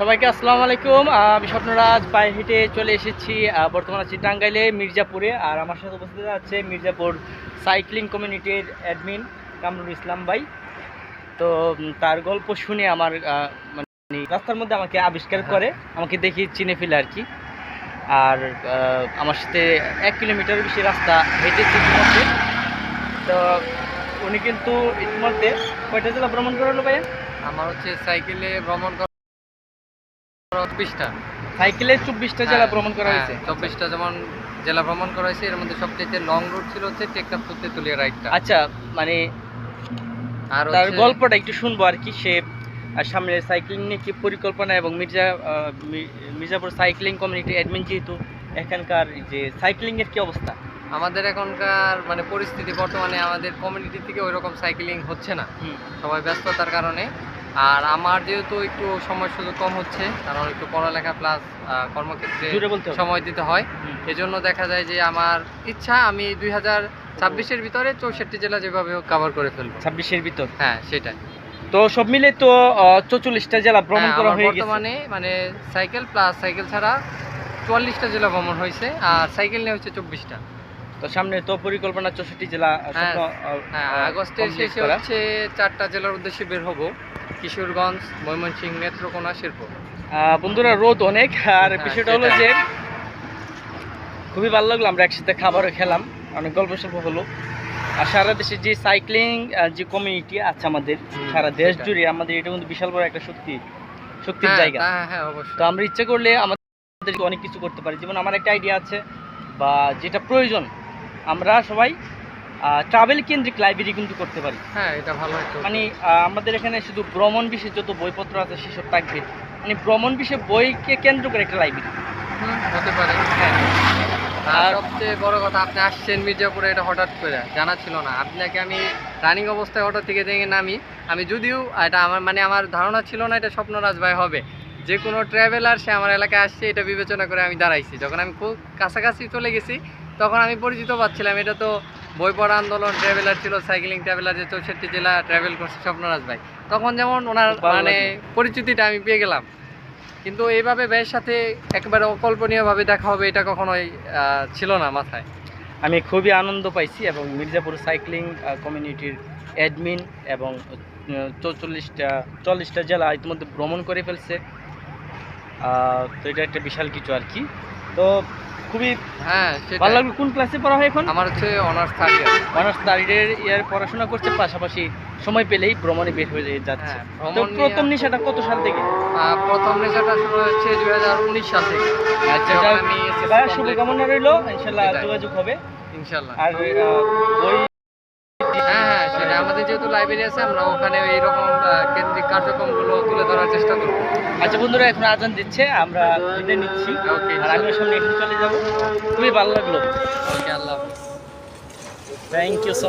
সবাইকে আসসালামু আলাইকুম। আমি স্বপ্নরাজ পায়ে হেঁটে চলে এসেছি বর্তমানে আছি টাঙ্গাইলে, মির্জাপুরে। আর আমার সাথে উপস্থিত আছে মির্জাপুর সাইক্লিং কমিউনিটির অ্যাডমিন কামরুল ইসলাম ভাই। তো তার গল্প শুনে আমার মানে রাস্তার মধ্যে আমাকে আবিষ্কার করে, আমাকে দেখি চিনে ফেলে আর কি। আর আমার সাথে এক কিলোমিটার বেশি রাস্তা হেঁটেছি ইতিমধ্যে তো, উনি কিন্তু ইতিমধ্যে কয়টা জেলা ভ্রমণ করালো ভাইয়া? আমার হচ্ছে সাইকেলে ভ্রমণ চব্বিশটা। সাইকেলে চব্বিশটা জেলা ভ্রমণ করা হয়েছে? চব্বিশটা যেমন জেলা ভ্রমণ করা হয়েছে এর মধ্যে সবচেয়ে লং রুট ছিল হচ্ছে টেকনাফ রাইডটা আচ্ছা মানে আর তার গল্পটা একটু শুনব আর কি সে সামনে সাইক্লিং নিয়ে কি পরিকল্পনা এবং Mirza Mirzapur cycling community admin যেহেতু এখানকার যে সাইক্লিং এর কি অবস্থা? আমাদের এখনকার মানে পরিস্থিতি বর্তমানে আমাদের কমিউনিটি থেকে ওই রকম সাইকেলিং হচ্ছে না। সবাই ব্যস্ততার কারণে। আর আমার যেহেতু একটু সময় সুযোগ কম হচ্ছে কারণ একটু পড়ালেখা প্লাস কর্মক্ষেত্রে সময় দিতে হয়। এজন্য দেখা যায় যে আমার ইচ্ছা আমি দুই হাজার ছাব্বিশের ভিতরে চৌষট্টি জেলা যেভাবে কভার করে ফেলব। ছাব্বিশের ভিতর? হ্যাঁ সেটাই। তো সব মিলে তো চৌচল্লিশটা জেলা ভ্রমণ হ্যাঁ, করা হয়ে গেছে। বর্তমানে মানে সাইকেল প্লাস সাইকেল ছাড়া চুয়াল্লিশটা জেলা ভ্রমণ হয়েছে আর সাইকেল নিয়ে হচ্ছে চব্বিশটা। তো সামনে তো পরিকল্পনা চৌষট্টি জেলা হ্যাঁ, হ্যাঁ আগস্টের শেষে হচ্ছে চারটা জেলার উদ্দেশ্যে বের হব। কিশোরগঞ্জ ময়মনসিংহ নেত্রকোনা আহ, বন্ধুরা রোদ অনেক আর হ্যাঁ, বিষয়টা হলো যে খুবই ভালো লাগল আমরা একসাথে খাবারও খেলাম অনেক গল্প সল্প হলো। আর সারা দেশে যে সাইক্লিং যে কমিউনিটি আছে আমাদের সারা দেশ জুড়ে আমাদের এটা কিন্তু বিশাল বড় একটা শক্তি শক্তির হ্যাঁ, জায়গা। হ্যাঁ অবশ্যই। তো আমরা ইচ্ছে করলে আমাদের অনেক কিছু করতে পারি। যেমন আমার একটা আইডিয়া আছে বা যেটা প্রয়োজন আমরা সবাই ট্রাভেল কেন্দ্রিক লাইব্রেরি কিন্তু করতে পারি। হ্যাঁ এটা ভালো মানে আমাদের এখানে শুধু ভ্রমণ বিষয়ে যত বইপত্র আছে সেসব থাকবে। মানে ভ্রমণ বিষয়ে বইকে কেন্দ্র করে একটা লাইব্রেরি হতে পারে। হ্যাঁ। আর আর- সবচেয়ে বড় কথা আপনি আসছেন মির্জাপুরে এটা হঠাৎ করে জানা ছিল না। আপনাকে আমি রানিং অবস্থায় অটো থেকে দেখে নামি। আমি যদিও এটা আমার মানে আমার ধারণা ছিল না এটা স্বপ্নরাজ ভাই হবে। যে কোনো ট্রাভেলার সে আমার এলাকায় আসছে এটা বিবেচনা করে আমি দাঁড়াইছি। যখন আমি খুব কাছাকাছি চলে গেছি তখন আমি পরিচিত পাচ্ছিলাম। এটা তো বই পড়া আন্দোলন ট্রাভেলার ছিল সাইকেলিং ট্রাভেলার যে চৌষট্টি জেলা ট্রাভেল করছে স্বপ্নরাজ ভাই। তখন যেমন ওনার মানে পরিচিতিটা আমি পেয়ে গেলাম। কিন্তু এইভাবে ব্যয়ের সাথে একেবারে অকল্পনীয়ভাবে দেখা হবে এটা কখনোই ছিল না মাথায়। আমি খুবই আনন্দ পাইছি এবং মির্জাপুর সাইক্লিং কমিউনিটির অ্যাডমিন এবং চৌচল্লিশটা চল্লিশটা জেলা ইতিমধ্যে ভ্রমণ করে ফেলছে। তো এটা একটা বিশাল কিছু আর কি। তো খুবই হ্যাঁ ভালো লাগল। কোন ক্লাসে পড়া হয় এখন? আমার হচ্ছে অনার্স থার্ড ইয়ার অনার্স তারিখের ইয়ার পড়াশোনা করছে পাশাপাশি সময় পেলেই ভ্রমণে বের হয়ে যাচ্ছে। হ্যাঁ, তো প্রথম নেশাটা কত সাল থেকে? প্রথম নেশাটা শুরু হচ্ছে দুই হাজার উনিশ সাল থেকে। আচ্ছা শুভকামনা রইল। ইনশাল্লাহ যোগাযোগ হবে। ইনশাল্লাহ। আর সেটা আমাদের যেহেতু লাইব্রেরি আছে আমরা ওখানে এইরকম কেন্দ্রিক কার্যক্রমগুলো তুলে ধরার চেষ্টা করব। আচ্ছা বন্ধুরা এখন আজান দিচ্ছে আমরা নিচ্ছি। আর আমিও সামনে এখন চলে যাব। খুবই ভালো লাগল। Okay Allah. Thank you so